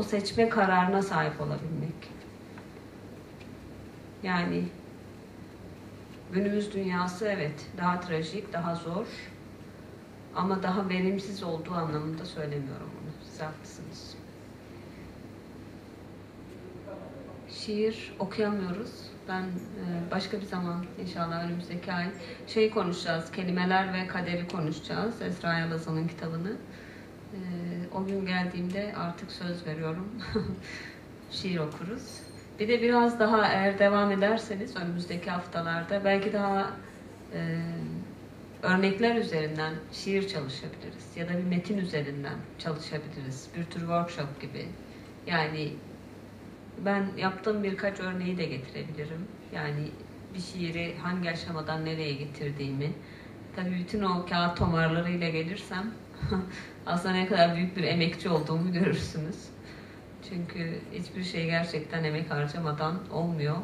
o seçme kararına sahip olabilmek. Yani günümüz dünyası evet daha trajik, daha zor ama daha verimsiz olduğu anlamında söylemiyorum bunu. Siz haklısınız. Şiir okuyamıyoruz. Ben e, başka bir zaman inşallah önümüzdeki ay şey konuşacağız. Kelimeler ve kaderi konuşacağız. Esra Yalazan'ın kitabını. E, o gün geldiğimde artık söz veriyorum. Şiir okuruz. Bir de biraz daha eğer devam ederseniz önümüzdeki haftalarda belki daha e, örnekler üzerinden şiir çalışabiliriz. Ya da bir metin üzerinden çalışabiliriz. Bir tür workshop gibi. Yani ben yaptığım birkaç örneği de getirebilirim. Yani bir şiiri hangi aşamadan nereye getirdiğimi. Tabii bütün o kağıt tomarlarıyla gelirsem aslında ne kadar büyük bir emekçi olduğumu görürsünüz. Çünkü hiçbir şey gerçekten emek harcamadan olmuyor.